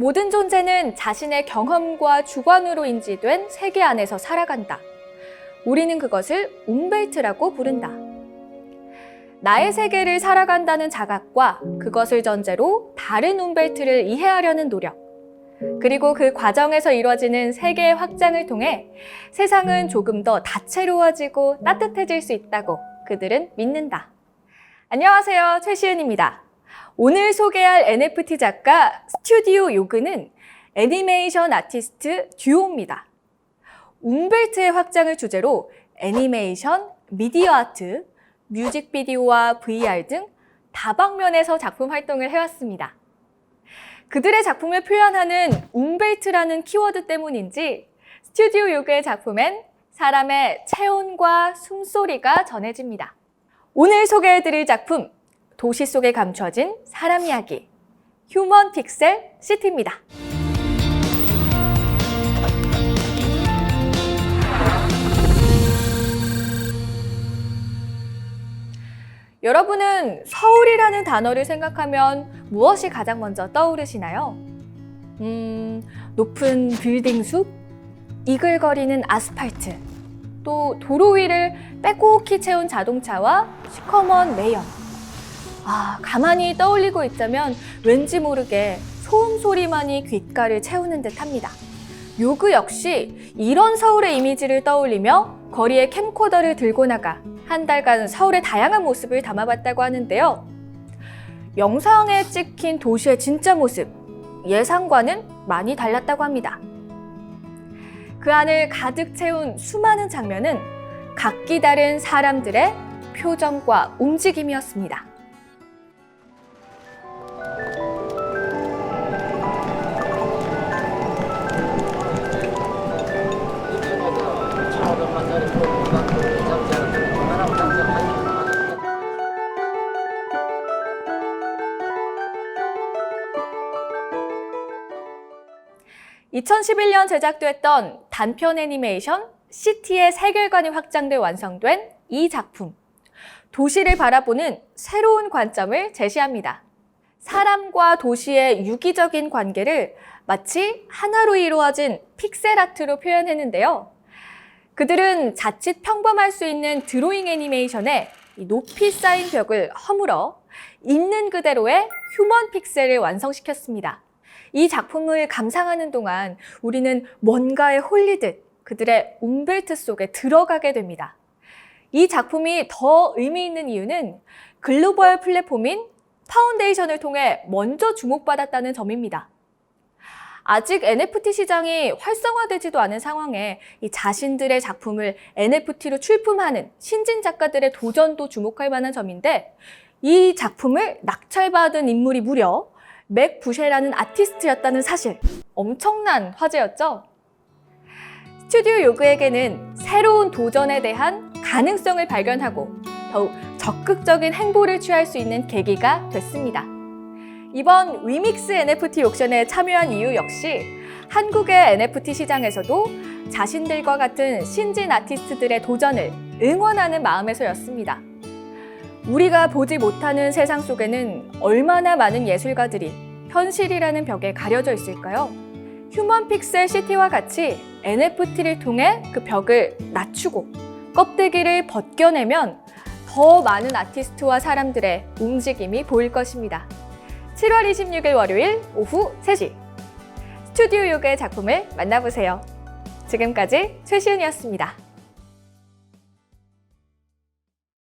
모든 존재는 자신의 경험과 주관으로 인지된 세계 안에서 살아간다. 우리는 그것을 움벨트라고 부른다. 나의 세계를 살아간다는 자각과 그것을 전제로 다른 움벨트를 이해하려는 노력. 그리고 그 과정에서 이루어지는 세계의 확장을 통해 세상은 조금 더 다채로워지고 따뜻해질 수 있다고 그들은 믿는다. 안녕하세요. 최시은입니다. 오늘 소개할 NFT 작가 스튜디오 요그는 애니메이션 아티스트 듀오입니다. 움벨트의 확장을 주제로 애니메이션, 미디어 아트, 뮤직비디오와 VR 등 다방면에서 작품 활동을 해왔습니다. 그들의 작품을 표현하는 움벨트라는 키워드 때문인지 스튜디오 요그의 작품엔 사람의 체온과 숨소리가 전해집니다. 오늘 소개해드릴 작품 도시 속에 감춰진 사람 이야기 휴먼 픽셀 시티입니다. 여러분은 서울이라는 단어를 생각하면 무엇이 가장 먼저 떠오르시나요? 음, 높은 빌딩 숲, 이글거리는 아스팔트, 또 도로 위를 빼곡히 채운 자동차와 시커먼 매연. 아, 가만히 떠올리고 있자면 왠지 모르게 소음 소리만이 귓가를 채우는 듯 합니다. 요그 역시 이런 서울의 이미지를 떠올리며 거리에 캠코더를 들고 나가 한 달간 서울의 다양한 모습을 담아봤다고 하는데요. 영상에 찍힌 도시의 진짜 모습, 예상과는 많이 달랐다고 합니다. 그 안을 가득 채운 수많은 장면은 각기 다른 사람들의 표정과 움직임이었습니다. (2011년) 제작됐던 단편 애니메이션 시티의 세계관이 확장돼 완성된 이 작품. 도시를 바라보는 새로운 관점을 제시합니다. 사람과 도시의 유기적인 관계를 마치 하나로 이루어진 픽셀 아트로 표현했는데요. 그들은 자칫 평범할 수 있는 드로잉 애니메이션에 이 높이 쌓인 벽을 허물어 있는 그대로의 휴먼 픽셀을 완성시켰습니다. 이 작품을 감상하는 동안 우리는 뭔가에 홀리듯 그들의 움벨트 속에 들어가게 됩니다. 이 작품이 더 의미 있는 이유는 글로벌 플랫폼인 파운데이션을 통해 먼저 주목받았다는 점입니다. 아직 NFT 시장이 활성화되지도 않은 상황에 이 자신들의 작품을 NFT로 출품하는 신진 작가들의 도전도 주목할 만한 점인데 이 작품을 낙찰받은 인물이 무려 맥 부쉐라는 아티스트였다는 사실 엄청난 화제였죠. 스튜디오 요그에게는 새로운 도전에 대한 가능성을 발견하고 더욱 적극적인 행보를 취할 수 있는 계기가 됐습니다. 이번 위믹스 NFT 옥션에 참여한 이유 역시 한국의 NFT 시장에서도 자신들과 같은 신진 아티스트들의 도전을 응원하는 마음에서였습니다. 우리가 보지 못하는 세상 속에는 얼마나 많은 예술가들이 현실이라는 벽에 가려져 있을까요? 휴먼 픽셀 시티와 같이 NFT를 통해 그 벽을 낮추고 껍데기를 벗겨내면 더 많은 아티스트와 사람들의 움직임이 보일 것입니다. 7월 26일 월요일 오후 3시 스튜디오 요그의 작품을 만나보세요. 지금까지 최시은이었습니다.